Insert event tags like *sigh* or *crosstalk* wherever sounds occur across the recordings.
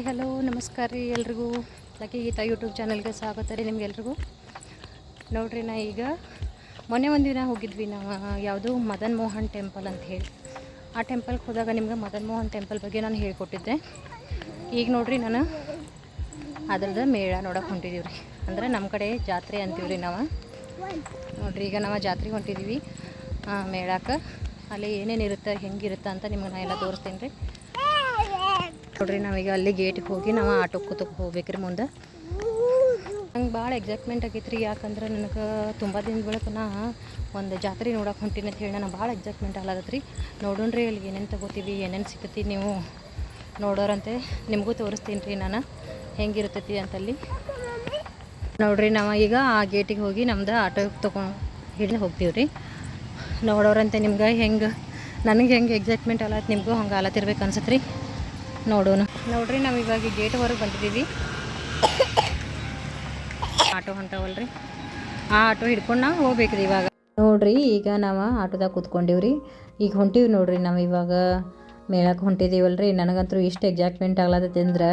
Hi, hello, ನಮಸ್ಕಾರ ರೀ ಎಲ್ರಿಗೂ. ಲಕ್ಕಿ ಗೀತಾ ಯೂಟ್ಯೂಬ್ ಚಾನಲ್ಗೆ ಸ್ವಾಗತ ರೀ ನಿಮ್ಗೆಲ್ರಿಗೂ ನೋಡ್ರಿ ನಾ ಈಗ ಮೊನ್ನೆ ಒಂದು ದಿನ ಹೋಗಿದ್ವಿ ನಾವು ಯಾವುದು ಮದನ್ ಮೋಹನ್ ಟೆಂಪಲ್ ಅಂತ ಹೇಳಿ. ಆ ಟೆಂಪಲ್ಗೆ ಹೋದಾಗ ನಿಮ್ಗೆ ಮದನ್ ಮೋಹನ್ ಟೆಂಪಲ್ ಬಗ್ಗೆ ನಾನು ಹೇಳ್ಕೊಟ್ಟಿದ್ದೆ. ಈಗ ನೋಡ್ರಿ ನಾನು ಅದ್ರದ್ದು ಮೇಳ ನೋಡಕ್ಕೆ ಹೊಂಟಿದ್ದೀವಿ ರೀ. ಅಂದ್ರೆ ನಮ್ಮ ಕಡೆ ಜಾತ್ರೆ ಅಂತೀವಿ ರೀ ನಾವು. ನೋಡ್ರಿ, ಈಗ ನಾವು ಜಾತ್ರೆಗೆ ಹೊಂಟಿದ್ದೀವಿ ಮೇಳಕ್ಕೆ ಅಲ್ಲಿ ಏನೇನು ಇರುತ್ತೆ, ಹೆಂಗಿರುತ್ತೆ ಅಂತ ನಿಮ್ಗೆ ನಾನು ಎಲ್ಲ ತೋರಿಸ್ತೀನಿ ರೀ. ನೋಡ್ರಿ, ನಾವೀಗ ಅಲ್ಲಿ ಗೇಟಿಗೆ ಹೋಗಿ ನಾವು ಆಟೋ ಕೂತಕ್ಕೆ ಹೋಗ್ಬೇಕ್ರಿ ಮುಂದೆ. ನಂಗೆ ಭಾಳ ಎಕ್ಸೈಟ್ಮೆಂಟ್ ಆಗೈತೆ ರೀ ಯಾಕಂದ್ರೆ ನನಗೆ ತುಂಬ ದಿನದ ಬಳಿಕ ನಾ ಒಂದು ಜಾತ್ರೆ ನೋಡಕ್ಕೆ ಹೊಂಟೀನಿ ಅಂತ ಹೇಳಿ ನಾನು ಭಾಳ ಎಕ್ಸೈಟ್ಮೆಂಟ್ ಆಗತ್ತೆ ರೀ ನೋಡೋಣ್ರಿ ಅಲ್ಲಿ ಏನೇನು ತಗೋತೀವಿ, ಏನೇನು ಸಿಗ್ತೈತಿ ನೀವು ನೋಡೋರಂತೆ, ನಿಮಗೂ ತೋರಿಸ್ತೀನಿ ರೀ ನಾನು. ಹೆಂಗಿರ್ತೈತಿ ಅಂತಲ್ಲಿ. ನೋಡ್ರಿ, ನಾವು ಈಗ ಆ ಗೇಟಿಗೆ ಹೋಗಿ ನಮ್ದು ಆಟೋ ತೊಗೊಂಡು ಹಿಡಿದು ಹೋಗ್ತೀವಿ ರೀ ನೋಡೋರಂತೆ ನಿಮ್ಗೆ ಹೆಂಗೆ, ನನಗೆ ಹೆಂಗೆ ಎಕ್ಸೈಟ್ಮೆಂಟ್ ಆಲತ್ತು ನಿಮಗೂ ಹಂಗೆ ಆಲತ್ತಿರ್ಬೇಕು ಅನ್ಸತ್ತೆ ರೀ ನೋಡೋಣ. ನೋಡ್ರಿ ನಾವು ಇವಾಗ ಗೇಟ್ ಹೊರಗೆ ಬಂದಿದ್ದೀವಿ. ಆಟೋ ಹೊಂಟವಲ್ರಿ ಆ ಆಟೋ ಹಿಡ್ಕೊಂಡು ನಾವು ಹೋಗ್ಬೇಕ್ರಿ ಇವಾಗ. ನೋಡ್ರಿ ಈಗ ನಾವು ಆಟೋದಾಗ ಕೂತ್ಕೊಂಡಿವ್ರಿ. ಈಗ ಹೊಂಟೀವಿ ನೋಡ್ರಿ ನಾವು ಇವಾಗ ಮೇಳಕ್ಕೆ ರೀ ನನಗಂತೂ ಇಷ್ಟು ಎಕ್ಸಾಕ್ಟ್ಮೆಂಟ್ ಆಗ್ಲತ್ತೈತೆ ಅಂದ್ರೆ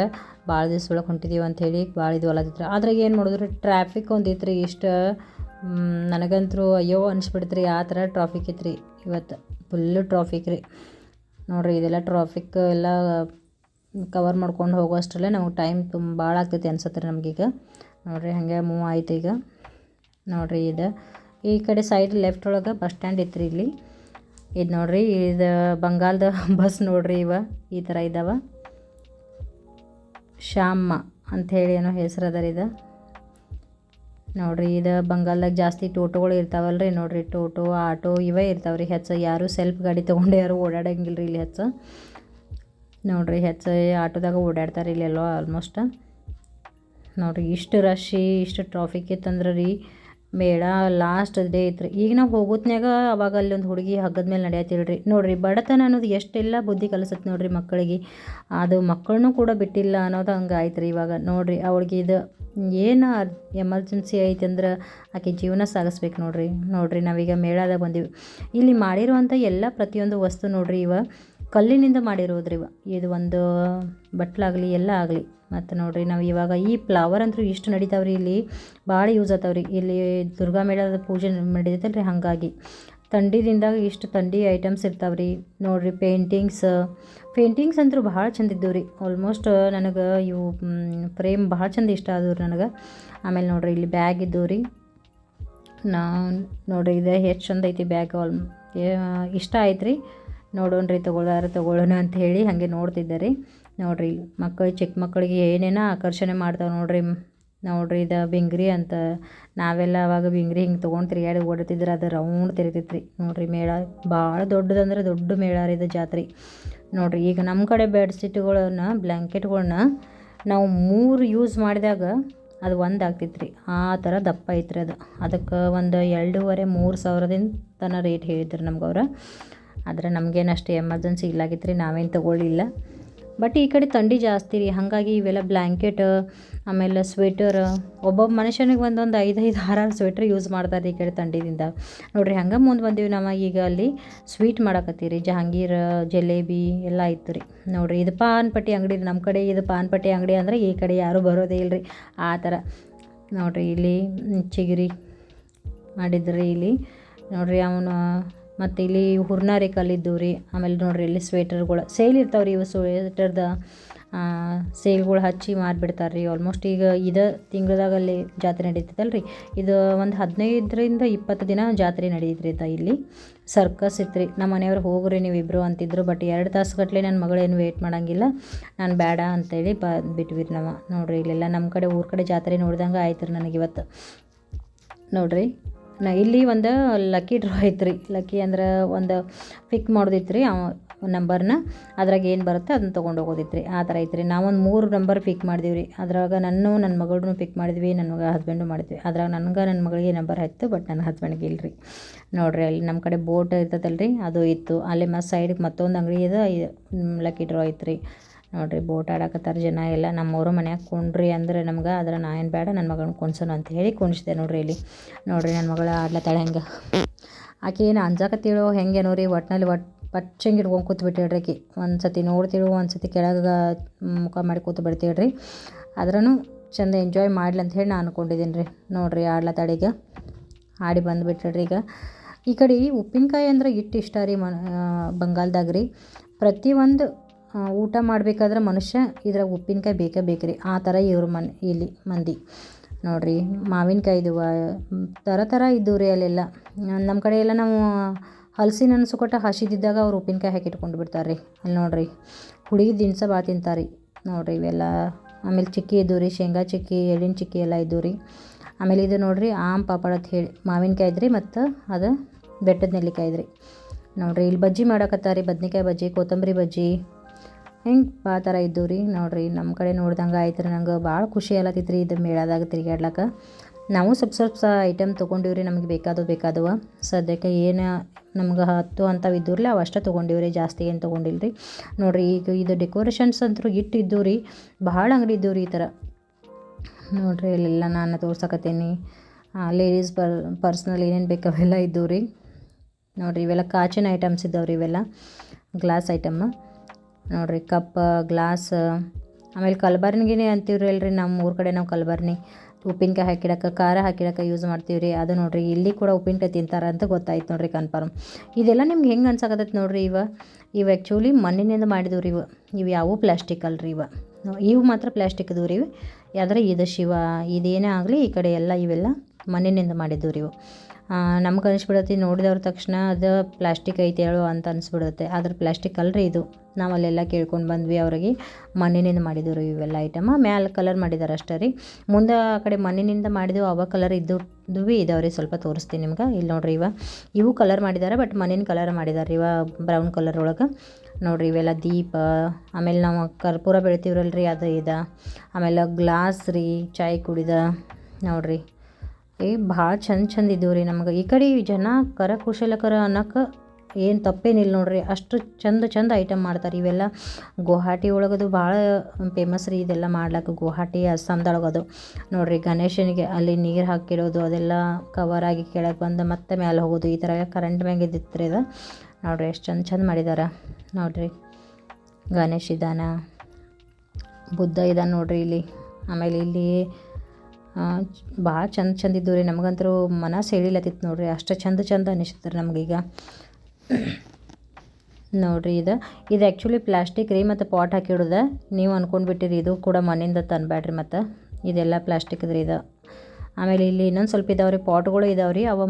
ಭಾಳ ದಿವ್ಸ ಒಳಗೆ ಹೊಂಟಿದ್ದೀವಿ ಅಂಥೇಳಿ ಭಾಳ ಇದು ಅಲ್ಲತ್ತಿತ್ತು ಅದ್ರಾಗ ಏನು ಮಾಡಿದ್ರಿ ಟ್ರಾಫಿಕ್ ಒಂದಿತ್ತು ರೀ ಇಷ್ಟು ನನಗಂತೂ ಅಯ್ಯೋ ಅನಿಸ್ಬಿಡ್ತು ರೀ ಆ ಥರ ಟ್ರಾಫಿಕ್ ಇತ್ತು ರೀ ಇವತ್ತು ಫುಲ್ಲು ಟ್ರಾಫಿಕ್ ರೀ. ನೋಡ್ರಿ ಇದೆಲ್ಲ ಟ್ರಾಫಿಕ್ ಎಲ್ಲ ಕವರ್ ಮಾಡ್ಕೊಂಡು ಹೋಗೋಷ್ಟರಲ್ಲೇ ನಮಗೆ ಟೈಮ್ ತುಂಬ ಭಾಳ ಆಗ್ತೈತಿ ಅನ್ಸತ್ತೆ ರೀ ನಮಗೀಗ ನೋಡಿರಿ ಹಾಗೆ ಮೂವ್ ಆಯ್ತು ಈಗ. ನೋಡಿರಿ ಇದು. ಈ ಕಡೆ ಸೈಡ್ ಲೆಫ್ಟ್ ಒಳಗೆ ಬಸ್ ಸ್ಟ್ಯಾಂಡ್ ಇತ್ತು ರೀ ಇಲ್ಲಿ. ಇದು ನೋಡಿರಿ, ಇದು ಬಂಗಾಲದ ಬಸ್ *laughs* ನೋಡಿರಿ ಇವ, ಈ ಥರ ಇದ್ದಾವೆ ಶ್ಯಾಮ ಅಂಥೇಳಿ ಏನೋ ಹೆಸ್ರು ಅದ ರೀ ಇದು. ನೋಡಿರಿ, ಇದು ಬಂಗಾಲ್ದಾಗ ಜಾಸ್ತಿ ಟೋಟೋಗಳು ಇರ್ತಾವಲ್ಲ ರೀ ನೋಡಿರಿ, ಟೋಟೋ, ಆಟೋ ಇವೇ ಇರ್ತಾವೆ ರೀ ಹೆಚ್ಚು. ಯಾರು ಸೆಲ್ಫ್ ಗಾಡಿ ತೊಗೊಂಡು ಯಾರು ಓಡಾಡಂಗಿಲ್ಲ ರೀ ಇಲ್ಲಿ ಹೆಚ್ಚು. ನೋಡಿರಿ ಹೆಚ್ಚು ಆಟೋದಾಗ ಓಡಾಡ್ತಾರೆ ಇಲ್ಲೆಲ್ಲೋ ಆಲ್ಮೋಸ್ಟ್ ನೋಡಿರಿ ಇಷ್ಟು ರಶ್ ಇಷ್ಟು ಟ್ರಾಫಿಕ್ ಇತ್ತಂದ್ರೆ ರೀ ಬೇಡ ಲಾಸ್ಟ್ ಡೇ ರೀ ಈಗ ನಾವು ಹೋಗೋತ್ನಾಗ ಅವಾಗ ಅಲ್ಲಿ ಒಂದು ಹುಡುಗಿ ಹಗ್ಗದ ಮೇಲೆ ನಡೆಯತ್ತಿಲ್ರಿ ನೋಡಿರಿ ಬಡತನ ಅನ್ನೋದು ಎಷ್ಟೆಲ್ಲ ಬುದ್ಧಿ ಕಲಿಸತ್ತೆ ನೋಡಿರಿ ಮಕ್ಕಳಿಗೆ. ಅದು ಮಕ್ಕಳನ್ನೂ ಕೂಡ ಬಿಟ್ಟಿಲ್ಲ ಅನ್ನೋದು ಹಂಗೆ ಆಯ್ತು ರೀ ಇವಾಗ. ನೋಡಿರಿ ಅವಳಿಗೆ ಇದು ಏನು ಎಮರ್ಜೆನ್ಸಿ ಐತೆ ಅಂದ್ರೆ ಆಕೆ ಜೀವನ ಸಾಗಿಸ್ಬೇಕು ನೋಡಿರಿ. ನೋಡಿರಿ ನಾವೀಗ ಮೇಳದಾಗ ಬಂದೀವಿ. ಇಲ್ಲಿ ಮಾಡಿರುವಂಥ ಎಲ್ಲ ಪ್ರತಿಯೊಂದು ವಸ್ತು ನೋಡಿರಿ ಇವ. ಕಲ್ಲಿನಿಂದ ಮಾಡಿರೋದ್ರಿ ಇದು ಒಂದು ಬಟ್ಲಾಗಲಿ, ಎಲ್ಲ ಆಗಲಿ. ಮತ್ತು ನೋಡಿರಿ, ನಾವು ಇವಾಗ ಈ ಫ್ಲವರ್ ಅಂತೂ ಇಷ್ಟು ನಡೀತಾವ್ರಿ ಇಲ್ಲಿ. ಭಾಳ ಯೂಸ್ ಆಗ್ತಾವೆ ರೀ ಇಲ್ಲಿ ದುರ್ಗಾ ಮೇಳದ ಪೂಜೆ ನಡೀತೈತಲ್ಲ ರೀ ಹಾಗಾಗಿ. ತಂಡಿದಿಂದಾಗ ಇಷ್ಟು ತಂಡಿ ಐಟಮ್ಸ್ ಇರ್ತಾವ್ರಿ. ನೋಡಿರಿ ಪೇಂಟಿಂಗ್ಸ್ ಪೇಂಟಿಂಗ್ಸ್ ಅಂತೂ ಭಾಳ ಚಂದ ಇದ್ದವು ರೀ ಆಲ್ಮೋಸ್ಟ್ ನನಗೆ ಇವು ಫ್ರೇಮ್ ಭಾಳ ಚಂದ ಇಷ್ಟ ಆದವು ರೀ ನನಗೆ. ಆಮೇಲೆ ನೋಡಿರಿ, ಇಲ್ಲಿ ಬ್ಯಾಗ್ ಇದ್ದವು ರೀ ನಾ ನೋಡಿರಿ, ಇದು ಎಷ್ಟು ಚಂದ ಐತಿ ಬ್ಯಾಗ್ ಆಲ್ ಇಷ್ಟ ಆಯ್ತು ರೀ ನೋಡೋಣ ರೀ ತೊಗೊಳ್ಳಾರ ತೊಗೊಳ್ಳೋಣ ಅಂತ ಹೇಳಿ ಹಾಗೆ ನೋಡ್ತಿದ್ದೆ ರೀ ನೋಡಿರಿ, ಮಕ್ಕಳು ಚಿಕ್ಕ ಮಕ್ಕಳಿಗೆ ಏನೇನೋ ಆಕರ್ಷಣೆ ಮಾಡ್ತಾವೆ ನೋಡಿರಿ. ನೋಡಿರಿ, ಇದು ಬಿಂಗ್ರಿ ಅಂತ ನಾವೆಲ್ಲ ಅವಾಗ ಬಿಂಗ್ರಿ ಹಿಂಗೆ ತೊಗೊಂಡು ತಿರ್ಗಾಡಿ ಓಡತಿದ್ರೆ ಅದು ರೌಂಡ್ ತಿರುಗ್ತಿತ್ತು ರೀ ನೋಡಿರಿ, ಮೇಳ ಭಾಳ ದೊಡ್ಡದಂದ್ರೆ ದೊಡ್ಡ ಮೇಳ ರೀ ಇದು ಜಾತ್ರೆ. ನೋಡಿರಿ, ಈಗ ನಮ್ಮ ಕಡೆ ಬೆಡ್ಶೀಟ್ಗಳನ್ನ ಬ್ಲ್ಯಾಂಕೆಟ್ಗಳನ್ನ ನಾವು ಮೂರು ಯೂಸ್ ಮಾಡಿದಾಗ ಅದು ಒಂದು ಆಗ್ತಿತ್ತು ರೀ ಆ ಥರ ದಪ್ಪ ಐತ್ರಿ ಅದು. ಅದಕ್ಕೆ ಒಂದು ಎರಡೂವರೆ ಮೂರು ಸಾವಿರದಿಂದ ತನಕ ರೇಟ್ ಹೇಳಿದ್ರು ನಮ್ಗೆ ಅವ್ರು ಆದರೆ ನಮಗೇನು ಅಷ್ಟು ಎಮರ್ಜೆನ್ಸಿ ಇಲ್ಲಾಗಿತ್ತು ರೀ ನಾವೇನು ತೊಗೊಳ್ಳಿಲ್ಲ. ಬಟ್ ಈ ಕಡೆ ಥಂಡಿ ಜಾಸ್ತಿ ರೀ. ಹಾಗಾಗಿ ಇವೆಲ್ಲ ಬ್ಲ್ಯಾಂಕೆಟ್, ಆಮೇಲೆ ಸ್ವೆಟರ್, ಒಬ್ಬೊಬ್ಬ ಮನುಷ್ಯನಿಗೆ ಒಂದೊಂದು ಐದು ಐದು ಆರಾರು ಸ್ವೆಟ್ರ್ ಯೂಸ್ ಮಾಡ್ತಾರೆ ಈ ಕಡೆ ಥಂಡಿದಿಂದ. ನೋಡಿರಿ, ಹಂಗೆ ಮುಂದೆ ಬಂದೀವಿ ನಾವು ಈಗ ಅಲ್ಲಿ ಸ್ವೀಟ್ ಮಾಡಕತ್ತೀರಿ. ಜಹಾಂಗೀರ್, ಜಲೇಬಿ ಎಲ್ಲ ಇತ್ತು ರೀ. ನೋಡಿರಿ, ಇದು ಪಾನ್ಪಟ್ಟಿ ಅಂಗಡಿ ನಮ್ಮ ಕಡೆ ಇದು ಪಾನ್ಪಟ್ಟಿ ಅಂಗಡಿ ಅಂದರೆ ಈ ಕಡೆ ಯಾರೂ ಬರೋದೇ ಇಲ್ಲ ರೀ ಆ ಥರ. ನೋಡಿರಿ, ಇಲ್ಲಿ ಚಿಗಿರಿ ಮಾಡಿದ್ರಿ ಇಲ್ಲಿ. ನೋಡಿರಿ, ಅವನು ಮತ್ತು ಇಲ್ಲಿ ಹುರ್ನಾರಿ ಕಲ್ಲಿದ್ದು ರೀ. ಆಮೇಲೆ ನೋಡಿರಿ ಇಲ್ಲಿ ಸ್ವೆಟರ್ಗಳು ಸೇಲ್ ಇರ್ತಾವೆ ರೀ ಇವು ಸ್ವೆಟರ್ದ ಸೇಲ್ಗಳು ಹಚ್ಚಿ ಮಾರಿಬಿಡ್ತಾರೆ ರೀ ಆಲ್ಮೋಸ್ಟ್ ಈಗ ಇದು ತಿಂಗಳದಾಗ ಅಲ್ಲಿ ಜಾತ್ರೆ ನಡೀತೈತಲ್ಲ ರೀ ಇದು ಒಂದು ಹದಿನೈದರಿಂದ ಇಪ್ಪತ್ತು ದಿನ ಜಾತ್ರೆ ನಡೀತ್ರಿ ತ ಇಲ್ಲಿ. ಸರ್ಕಸ್ ಇತ್ತು ರೀ ನಮ್ಮ ಮನೆಯವ್ರು ಹೋಗ್ರಿ ನೀವು ಇಬ್ಬರು ಅಂತಿದ್ರು ಬಟ್ ಎರಡು ತಾಸು ಗಟ್ಟಲೆ ನನ್ನ ಮಗಳೇನು ವೇಟ್ ಮಾಡೋಂಗಿಲ್ಲ. ನಾನು ಬೇಡ ಅಂತೇಳಿ ಬ ಬಿಟ್ವಿ ನಾವು. ನೋಡಿರಿ ಇಲ್ಲೆಲ್ಲ ನಮ್ಮ ಕಡೆ ಊರ ಕಡೆ ಜಾತ್ರೆ ನೋಡ್ದಂಗೆ ಆಯ್ತು ರೀ ನನಗೆ ಇವತ್ತು. ನೋಡಿರಿ. ನಾ ಇಲ್ಲಿ ಒಂದು ಲಕ್ಕಿ ಡ್ರಾ ಐತೆ ರೀ ಲಕ್ಕಿ ಅಂದ್ರೆ ಒಂದು ಪಿಕ್ ಮಾಡೋದಿತ್ತು ರೀ ಅವ ನಂಬರ್ನ ಅದ್ರಾಗ ಏನು ಬರುತ್ತೆ ಅದನ್ನ ತೊಗೊಂಡು ಹೋಗೋದಿತ್ತು ರೀ ಆ ಥರ ಐತೆ ರೀ ನಾವೊಂದು ಮೂರು ನಂಬರ್ ಪಿಕ್ ಮಾಡಿದೀವಿ ರೀ ಅದ್ರಾಗ ನನ್ನ ನನ್ನ ಮಗಳನ್ನೂ ಪಿಕ್ ಮಾಡಿದ್ವಿ ನನ್ನ ಹಸ್ಬೆಂಡು ಮಾಡಿದ್ವಿ. ಅದ್ರಾಗ ನನಗೆ ನನ್ನ ಮಗಳಿಗೆ ನಂಬರ್ ಹತ್ತು ಬಟ್ ನನ್ನ ಹಸ್ಬೆಂಡ್ಗೆ ಇಲ್ಲ ರೀ ನೋಡಿರಿ, ಅಲ್ಲಿ ನಮ್ಮ ಕಡೆ ಬೋಟ್ ಇರ್ತದಲ್ಲ ರೀ ಅದು ಇತ್ತು. ಅಲ್ಲಿ ಮತ್ತು ಸೈಡ್ಗೆ ಮತ್ತೊಂದು ಅಂಗಡಿ ಇದೆ ಲಕ್ಕಿ ಡ್ರಾ ಐತೆ ರೀ ನೋಡಿರಿ ಬೋಟ್ ಆಡಕತ್ತಾರ ಜನ ಎಲ್ಲ ನಮ್ಮವರು ಮನ್ಯಾಗ ಕುಂಡ್ರಿ ಅಂದ್ರೆ ನಮ್ಗೆ ಆದ್ರೆ ನಾ ಏನು ಬೇಡ ನನ್ನ ಮಗನ ಕುಣ್ಸೋಣ ಅಂತ ಹೇಳಿ ಕುಣಿಸಿದೆ ನೋಡ್ರಿ ಇಲ್ಲಿ. ನೋಡ್ರಿ ನನ್ನ ಮಗಳು ಆಡ್ಲತ್ತಾಳೆ ಹೆಂಗೆ. ಆಕೆ ಏನು ಅಂಜಾಕತ್ತೀಳೋ ಹೆಂಗೇನೋ ರೀ ಒಟ್ಟಿನಲ್ಲಿ ಒಟ್ಟು ಪಚ್ಚಂಗೆ ಹಿಡ್ಕೊಂಡು ಕೂತು ಬಿಟ್ಟಿಳ್ರಿ ಆಕಿ. ಒಂದು ಸತಿ ನೋಡ್ತಿಳು ಒಂದು ಸತಿ ಕೆಳಗೆ ಮುಖ ಮಾಡಿ ಕೂತು ಬಿಡ್ತೀಳ್ರಿ. ಆದ್ರೂ ಚಂದ ಎಂಜಾಯ್ ಮಾಡ್ಲಿ ಅಂತ ಹೇಳಿ ನಾನು ಅಂದ್ಕೊಂಡಿದ್ದೀನಿ ರೀ. ನೋಡಿರಿ ಈಗ ಆಡಿ ಬಂದುಬಿಟ್ರಿ ಈಗ. ಈ ಕಡೆ ಉಪ್ಪಿನಕಾಯಿ ಅಂದ್ರೆ ಇಟ್ಟು ಇಷ್ಟ ರೀ ಮ ಬಂಗಾಲ್ದಾಗ ರೀ. ಪ್ರತಿಯೊಂದು ಊಟ ಮಾಡಬೇಕಾದ್ರೆ ಮನುಷ್ಯ ಇದ್ರಾಗ ಉಪ್ಪಿನಕಾಯಿ ಬೇಕೇ ಬೇಕು ರೀ ಆ ಥರ ಇವರು ಮನ್, ಇಲ್ಲಿ ಮಂದಿ. ನೋಡಿರಿ ಮಾವಿನಕಾಯಿ ಥರ ಥರ ಇದ್ದವು ರೀ ಅಲ್ಲೆಲ್ಲ. ನಮ್ಮ ಕಡೆ ಎಲ್ಲ ನಾವು ಹಲಸಿನ ಅನ್ಸುಕೊಟ್ಟ ಕೊಟ್ಟ ಹಸಿದಿದ್ದಾಗ ಅವ್ರು ಉಪ್ಪಿನಕಾಯಿ ಹಾಕಿ ಇಟ್ಕೊಂಡು ಬಿಡ್ತಾರೆ ರೀ ಅಲ್ಲಿ ನೋಡಿರಿ, ಹುಡುಗಿ ದಿನಸ ಭಾಳ ತಿಂತಾರೆ. ರೀ ನೋಡಿರಿ, ಇವೆಲ್ಲ ಆಮೇಲೆ ಚಿಕ್ಕಿ ಇದ್ದವು ರೀ ಶೇಂಗಾ ಚಿಕ್ಕಿ, ಎಳ್ಳಿನ ಚಿಕ್ಕಿ ಎಲ್ಲ ಇದ್ದವು ರೀ ಆಮೇಲೆ ಇದು ನೋಡಿರಿ, ಆಮ್ ಪಾಪಡ್ ಅಂತ ಹೇಳಿ, ಮಾವಿನಕಾಯಿ ಇದ್ರಿ ಮತ್ತು ಅದು ಬೆಟ್ಟದ ನೆಲ್ಲಿಕಾಯಿ ಇದ್ರಿ. ನೋಡಿರಿ, ಇಲ್ಲಿ ಬಜ್ಜಿ ಮಾಡಕತ್ತಾರೆ ಬದ್ನೆಕಾಯಿ ಬಜ್ಜಿ, ಕೊತ್ತಂಬರಿ ಬಜ್ಜಿ. ಹಿಂಗೆ ಭಾಳ ಥರ ಇದ್ದವು ರೀ ನೋಡಿರಿ ನಮ್ಮ ಕಡೆ ನೋಡ್ದಂಗೆ ಆಯ್ತು ರೀ ನಂಗೆ ಭಾಳ ಖುಷಿ ಆಗತ್ತಿತ್ತು ರೀ ಇದು ಮೇಳದಾಗ ತಿರುಗಾಡ್ಲಕ್ಕ ನಾವು ಸ್ವಲ್ಪ ಸ್ವಲ್ಪ ಐಟಮ್ ತೊಗೊಂಡಿವಿ ರೀ ನಮಗೆ ಬೇಕಾದವು ಬೇಕಾದವ. ಸದ್ಯಕ್ಕೆ ಏನು ನಮ್ಗೆ ಹತ್ತು ಅಂತ ಇದ್ದವ್ರಲ್ಲ ಅವು ಅಷ್ಟೇ ತೊಗೊಂಡಿವಿ ಜಾಸ್ತಿ ಏನು ತೊಗೊಂಡಿಲ್ಲ ರೀ ನೋಡಿರಿ, ಈಗ ಇದು ಡೆಕೋರೇಷನ್ಸ್ ಅಂತೂ ಇಟ್ಟು ಇದ್ದವು ರೀ ಭಾಳ ಅಂಗಡಿ ಇದ್ದವು ರೀ ಈ ಥರ. ನೋಡಿರಿ ಇಲ್ಲೆಲ್ಲ ನಾನು ತೋರ್ಸಕತ್ತೀನಿ. ಲೇಡೀಸ್ ಪರ್ ಪರ್ಸ್ನಲ್ ಏನೇನು ಬೇಕು ಅವೆಲ್ಲ ಇದ್ದವು ರೀ ನೋಡಿರಿ, ಇವೆಲ್ಲ ಕಾಚಿನ ಐಟಮ್ಸ್ ಇದ್ದಾವೆ ರೀ ಇವೆಲ್ಲ. ಗ್ಲಾಸ್ ಐಟಮ್ ನೋಡಿರಿ ಕಪ್ ಗ್ಲಾಸ್, ಆಮೇಲೆ ಕಲ್ಬರ್ನಿಗೆ ಅಂತೀವ್ರಿ ಅಲ್ರಿ ನಮ್ಮ ಊರ ಕಡೆ ನಾವು ಕಲ್ಬರ್ನಿ. ಉಪ್ಪಿನಕಾಯಿ ಹಾಕಿಡಕ್ಕೆ ಖಾರ ಹಾಕಿಡಕ್ಕೆ ಯೂಸ್ ಮಾಡ್ತೀವಿ ರೀ ಅದು ನೋಡಿರಿ ಇಲ್ಲಿ ಕೂಡ ಉಪ್ಪಿನಕಾಯಿ ತಿಂತಾರೆ ಅಂತ ಗೊತ್ತಾಯ್ತು ನೋಡಿರಿ ಕನ್ಫರ್ಮ್ ಇದೆಲ್ಲ ನಿಮ್ಗೆ ಹೆಂಗೆ ಅನ್ಸಕತ್ತೈತೆ ನೋಡಿರಿ ಇವ? ಇವು ಆ್ಯಕ್ಚುಲಿ ಮಣ್ಣಿನಿಂದ ಮಾಡಿದವು ರೀ ಇವು. ಇವು ಯಾವೂ ಪ್ಲಾಸ್ಟಿಕ್ ಅಲ್ರಿ ಇವ. ಇವು ಮಾತ್ರ ಪ್ಲಾಸ್ಟಿಕ್ ಇದು ರೀ ಯಾವ್ದಾರ ಇದು ಶಿವ, ಇದೇನೇ ಆಗಲಿ ಈ ಕಡೆ ಎಲ್ಲ ಇವೆಲ್ಲ ಮಣ್ಣಿನಿಂದ ಮಾಡಿದ್ದು ರೀ ಇವು. ನಮ್ಗೆ ಅನಿಸ್ಬಿಡತ್ತೆ ನೋಡಿದವ್ರ ತಕ್ಷಣ ಅದು ಪ್ಲಾಸ್ಟಿಕ್ ಐತೆ ಹೇಳು ಅಂತ ಅನಿಸ್ಬಿಡುತ್ತೆ. ಆದ್ರೆ ಪ್ಲಾಸ್ಟಿಕ್ ಅಲ್ರಿ ಇದು. ನಾವು ಅಲ್ಲೆಲ್ಲ ಕೇಳ್ಕೊಂಡು ಬಂದ್ವಿ ಅವ್ರಿಗೆ. ಮಣ್ಣಿನಿಂದ ಮಾಡಿದ್ರು ಇವೆಲ್ಲ ಐಟಮ ಮ್ಯಾಲೆ ಕಲರ್ ಮಾಡಿದ್ದಾರೆ ಅಷ್ಟೇ ರೀ. ಮುಂದೆ ಆ ಕಡೆ ಮಣ್ಣಿನಿಂದ ಮಾಡಿದೆವು, ಅವ ಕಲರ್ ಇದ್ದು ಭೀ ಇದಾವೆ ಸ್ವಲ್ಪ ತೋರಿಸ್ತೀನಿ ನಿಮ್ಗೆ. ಇಲ್ಲಿ ನೋಡ್ರಿ ಇವ. ಇವು ಕಲರ್ ಮಾಡಿದ್ದಾರೆ ಬಟ್ ಮಣ್ಣಿನ ಕಲರ್ ಮಾಡಿದ್ದಾರೆ ಇವ ಬ್ರೌನ್ ಕಲರ್ ಒಳಗೆ. ನೋಡ್ರಿ ಇವೆಲ್ಲ ದೀಪ, ಆಮೇಲೆ ನಾವು ಕರ್ಪೂರ ಬೆಳಿತೀವ್ರಲ್ರಿ ಅದು ಇದ. ಆಮೇಲೆ ಗ್ಲಾಸ್ ರೀ, ಚಾಯ್ ಕುಡಿದ. ನೋಡಿರಿ. ಏ ಭಾಳ ಚಂದ ಚಂದ ಇದ್ದವು ರೀ ನಮಗೆ. ಈ ಕಡೆ ಜನ ಕರಕುಶಲಕರ ಅನ್ನೋಕೆ ಏನು ತಪ್ಪೇನಿಲ್ಲ ನೋಡಿರಿ. ಅಷ್ಟು ಚಂದ ಚಂದ ಐಟಮ್ ಮಾಡ್ತಾರೆ. ಇವೆಲ್ಲ ಗುವಾಹಟಿ ಒಳಗದು ಭಾಳ ಫೇಮಸ್ ರೀ ಇದೆಲ್ಲ ಮಾಡ್ಲಿಕ್ಕೆ ಗುವಾಹಟಿ ಅಸ್ಸಾಮ್ದೊಳಗದು ನೋಡ್ರಿ, ಗಣೇಶನಿಗೆ ಅಲ್ಲಿ ನೀರು ಹಾಕಿರೋದು, ಅದೆಲ್ಲ ಕವರಾಗಿ ಕೆಳಗೆ ಬಂದು ಮತ್ತೆ ಮೇಲೆ ಹೋಗೋದು. ಈ ಥರ ಕರೆಂಟ್ ಮ್ಯಾಗ ಇದ್ದಿತ್ತು ರೀ ಅದು ನೋಡಿರಿ, ಎಷ್ಟು ಚಂದ ಚಂದ ಮಾಡಿದಾರೆ. ನೋಡಿರಿ, ಗಣೇಶ ಇದ್ದಾನ ಬುದ್ಧ ಇದ್ದಾನೆ ನೋಡ್ರಿ ಇಲ್ಲಿ. ಆಮೇಲೆ ಇಲ್ಲಿ ಭಾಳ ಚಂದ ಚಂದ ಇದ್ದವು ರೀ. ನಮಗಂತೂ ಮನಸ್ಸು ಹೇಳಿಲತ್ತಿತ್ತು ನೋಡಿರಿ. ಅಷ್ಟು ಚಂದ ಚಂದ ಅನಿಸ್ತದೆ ನಮಗೀಗ. ನೋಡಿರಿ ಇದು. ಇದು ಆ್ಯಕ್ಚುಲಿ ಪ್ಲಾಸ್ಟಿಕ್ ರೀ ಮತ್ತು ಪಾಟ್ ಹಾಕಿಡೋದು. ನೀವು ಅಂದ್ಕೊಂಡ್ಬಿಟ್ಟಿರಿ ಇದು ಕೂಡ ಮಣ್ಣಿಂದ ತಂದ್ಬೇಡ್ರಿ ಮತ್ತು. ಇದೆಲ್ಲ ಪ್ಲಾಸ್ಟಿಕ್ದು ಇದು. ಆಮೇಲೆ ಇಲ್ಲಿ ಇನ್ನೊಂದು ಸ್ವಲ್ಪ ಇದಾವೆ ರೀ ಪಾಟ್ಗಳು ಇದಾವೆ ರೀ ಅವ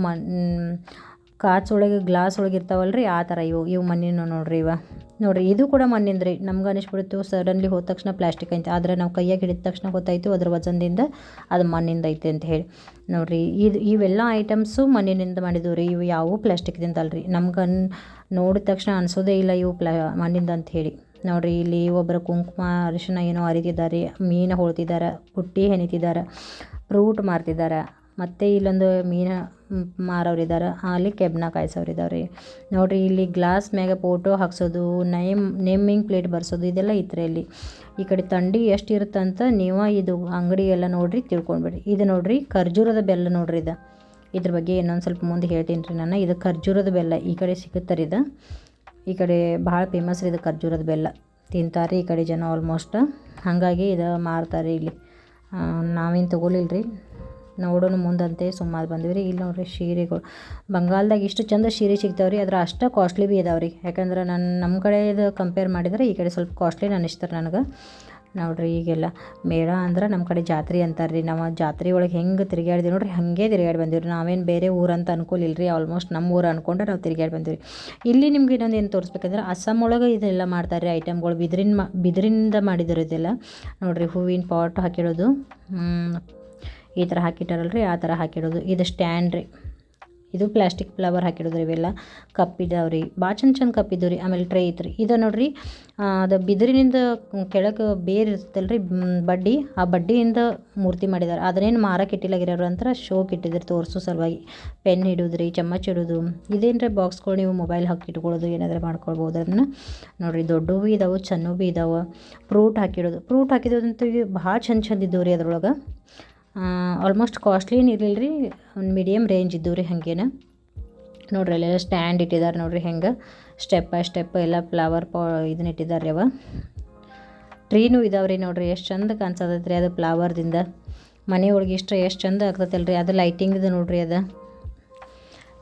ಕಾಚ್ ಒಳಗೆ ಗ್ಲಾಸ್ ಒಳಗೆ ಇರ್ತಾವಲ್ಲ ಆ ಥರ ಇವು ಇವು ಮಣ್ಣಿನ ನೋಡ್ರಿ ಇವ. ನೋಡಿರಿ, ಇದು ಕೂಡ ಮಣ್ಣಿಂದ ರೀ ನಮ್ಗೆ ಅನಿಸ್ಬಿಡ್ತು ಸಡನ್ಲಿ ಹೋದ ತಕ್ಷಣ ಪ್ಲಾಸ್ಟಿಕ್ ಐತೆ. ಆದರೆ ನಾವು ಕೈಯಾಗೆ ಹಿಡಿದ ತಕ್ಷಣ ಗೊತ್ತಾಯಿತು, ಅದ್ರ ವಜನದಿಂದ ಅದು ಮಣ್ಣಿಂದ ಐತೆ ಅಂತ ಹೇಳಿ. ನೋಡಿರಿ, ಇದು, ಇವೆಲ್ಲ ಐಟಮ್ಸು ಮಣ್ಣಿನಿಂದ ಮಾಡಿದ್ವು ರೀ ಇವು ಯಾವುವು ಪ್ಲಾಸ್ಟಿಕ್ದಿಂದ ಅಲ್ರಿ ನಮ್ಗೆ ಅನ್, ನೋಡಿದ ತಕ್ಷಣ ಅನಿಸೋದೇ ಇಲ್ಲ ಇವು ಪ್ಲಾ, ಮಣ್ಣಿಂದ ಅಂತ ಹೇಳಿ. ನೋಡಿರಿ, ಇಲ್ಲಿ ಒಬ್ಬರು ಕುಂಕುಮ ಅರಿಶಿನ ಏನೋ ಅರಿತಿದ್ದಾರೆ ಮೀನು ಹೊಳ್ತಿದ್ದಾರೆ ಪುಟ್ಟಿ ಹೆಣಿತಿದ್ದಾರೆ ಫ್ರೂಟ್ ಮಾರ್ತಿದ್ದಾರೆ ಮತ್ತು ಇಲ್ಲೊಂದು ಮೀನು ಮಾರೋರು ಇದ್ದಾರೆ ಅಲ್ಲಿ ಕೆಬ್ಬನ ಕಾಯಿಸೋರು ಇದ್ದಾರೆ ರೀ ನೋಡಿರಿ, ಇಲ್ಲಿ ಗ್ಲಾಸ್ ಮ್ಯಾಗ ಫೋಟೋ ಹಾಕ್ಸೋದು ನೇಮ್ ನೇಮಿಂಗ್ ಪ್ಲೇಟ್ ಬರ್ಸೋದು, ಇದೆಲ್ಲ ಇತ್ತು ಇಲ್ಲಿ. ಈ ಕಡೆ ತಂಡಿ ಎಷ್ಟು ಇರುತ್ತಂತ ನೀವು ಇದು ಅಂಗಡಿ ಎಲ್ಲ ನೋಡಿರಿ ತಿಳ್ಕೊಂಡ್ಬಿಡ್ರಿ ಇದು ನೋಡಿರಿ ಖರ್ಜೂರದ ಬೆಲ್ಲ ನೋಡಿರಿ ಇದು. ಇದ್ರ ಬಗ್ಗೆ ಇನ್ನೊಂದು ಸ್ವಲ್ಪ ಮುಂದೆ ಹೇಳ್ತೀನಿ ರೀ ನಾನು. ಇದು ಖರ್ಜೂರದ ಬೆಲ್ಲ. ಈ ಕಡೆ ಸಿಗುತ್ತಾರೆ ಇದು. ಈ ಕಡೆ ಭಾಳ ಫೇಮಸ್ ರೀ ಇದು ಖರ್ಜೂರದ ಬೆಲ್ಲ. ತಿಂತಾರೆ ಈ ಕಡೆ ಜನ ಆಲ್ಮೋಸ್ಟ್ ಹಾಗಾಗಿ ಇದು ಮಾರ್ತಾರೆ ಇಲ್ಲಿ. ನಾವೇನು ತೊಗೊಲಿಲ್ಲ ರೀ ನೋಡೋಣ ಮುಂದಂತೆ ಸುಮಾರು ಬಂದಿವಿ ರೀ ಇಲ್ಲಿ ನೋಡ್ರಿ ಸೀರೆಗಳು. ಬಂಗಾಲ್ದಾಗ ಇಷ್ಟು ಚಂದ ಸೀರೆ ಸಿಗ್ತಾವೆ ರೀ ಅದ್ರ ಅಷ್ಟು ಕಾಸ್ಟ್ಲಿ ಭೀ ಇದಾವೆ ರೀ ಯಾಕಂದ್ರೆ ನಾನು ನಮ್ಮ ಕಡೆ ಇದು ಕಂಪೇರ್ ಮಾಡಿದರೆ ಈ ಕಡೆ ಸ್ವಲ್ಪ ಕಾಸ್ಟ್ಲಿ ಅನ್ನಿಸ್ತಾರೆ ನನಗೆ. ನೋಡ್ರಿ ಈಗೆಲ್ಲ ಮೇಳ ಅಂದ್ರೆ ನಮ್ಮ ಕಡೆ ಜಾತ್ರೆ ಅಂತಾರೆ ರೀ ನಾವು ಜಾತ್ರೆ ಒಳಗೆ ಹೆಂಗೆ ತಿರುಗಾಡಿದ್ವಿ ನೋಡ್ರಿ. ಹಾಗೆ ತಿರುಗಾಡಿ ಬಂದೀವಿ ರೀ ನಾವೇನು ಬೇರೆ ಊರಂತ ಅನ್ಕೊಲಿಲ್ಲ ರೀ ಆಲ್ಮೋಸ್ಟ್ ನಮ್ಮ ಊರು ಅಂದ್ಕೊಂಡೆ ನಾವು ತಿರುಗಾಡಿ ಬಂದೀವಿ ಇಲ್ಲಿ ನಿಮ್ಗೆ ಇನ್ನೊಂದು ಏನು ತೋರಿಸ್ಬೇಕಂದ್ರೆ ಅಸ್ಸಾಂ ಒಳಗೆ ಇದೆಲ್ಲ ಮಾಡ್ತಾರೆ ರೀ ಐಟಮ್ಗಳು ಬಿದಿರಿನ ಮಾ, ಬಿದಿರಿಂದ ಮಾಡಿದಿರೋದೆಲ್ಲ. ನೋಡಿರಿ ಹೂವಿನ ಪಾಟ್ ಹಾಕಿಡೋದು. ಈ ಥರ ಹಾಕಿಟ್ಟಾರಲ್ರಿ? ಆ ಥರ ಹಾಕಿಡೋದು. ಇದು ಸ್ಟ್ಯಾಂಡ್ ರೀ. ಇದು ಪ್ಲಾಸ್ಟಿಕ್ ಫ್ಲವರ್ ಹಾಕಿಡೋದು ಇವೆಲ್ಲ. ಕಪ್ ಇದಾವೆ ರೀ. ಭಾಳ ಚಂದ ಚಂದ ಕಪ್ ಇದ್ದವು ರೀ. ಆಮೇಲೆ ಟ್ರೇ ರೀ. ಇದು ನೋಡಿರಿ ಅದು ಬಿದಿರಿನಿಂದ ಕೆಳಗೆ ಬೇರೆ ಇರ್ತಲ್ಲ ರೀ ಬಡ್ಡಿ. ಆ ಬಡ್ಡಿಯಿಂದ ಮೂರ್ತಿ ಮಾಡಿದ್ದಾರೆ ಅದನ್ನೇನು ಮಾರಕ್ಕೆ ಇಟ್ಟಿಲ್ಲಾಗಿರೋರು ಅಂತ ಶೋಕ್ ಇಟ್ಟಿದ್ದಾರೆ ತೋರಿಸೋ ಸಲುವಾಗಿ. ಪೆನ್ ಇಡೋದು ರೀ, ಚಮಚ್ ಇಡೋದು. ಇದೇನು ಬಾಕ್ಸ್ಗಳು ನೀವು ಮೊಬೈಲ್ ಹಾಕಿ ಇಟ್ಕೊಳ್ಳೋದು, ಏನಾದರೂ ಮಾಡ್ಕೊಳ್ಬೋದು ಅದನ್ನು. ನೋಡಿರಿ, ದೊಡ್ಡವು ಭೀ ಇದಾವೆ ಚೆನ್ನೂ ಭೀ ಇದಾವೆ. ಫ್ರೂಟ್ ಹಾಕಿಡೋದು. ಫ್ರೂಟ್ ಹಾಕಿದೋದಂತೂ ಭಾಳ ಚಂದ ಚಂದ ಇದ್ದವು ರೀ ಅದ್ರೊಳಗೆ. ಆಲ್ಮೋಸ್ಟ್ ಕಾಸ್ಟ್ಲಿ ಇರಲಿಲ್ಲ ರೀ ಒಂದು ಮೀಡಿಯಮ್ ರೇಂಜ್ ಇದ್ದವು ರೀ ಹಾಗೇನ. ನೋಡ್ರಿ ಅಲ್ಲೆಲ್ಲ ಸ್ಟ್ಯಾಂಡ್ ಇಟ್ಟಿದ್ದಾರೆ ನೋಡ್ರಿ ಹೆಂಗೆ. ಸ್ಟೆಪ್ ಬೈ ಸ್ಟೆಪ್ ಎಲ್ಲ ಫ್ಲವರ್ ಪಾ ಇದನ್ನ ಇಟ್ಟಿದ್ದಾರೆ ಅವ. ಟ್ರೀನು ಇದಾವೆ ರೀ ನೋಡ್ರಿ, ಎಷ್ಟು ಚಂದ ಕಾಣಿಸತೈತೆ ರೀ ಅದು ಫ್ಲವರ್ದಿಂದ ಮನೆ ಒಳಗೆ ಇಷ್ಟ ಎಷ್ಟು ಚಂದ ಆಗ್ತೈತಲ್ಲ ರೀ ಅದು ಲೈಟಿಂಗ್ದು ನೋಡ್ರಿ ಅದು.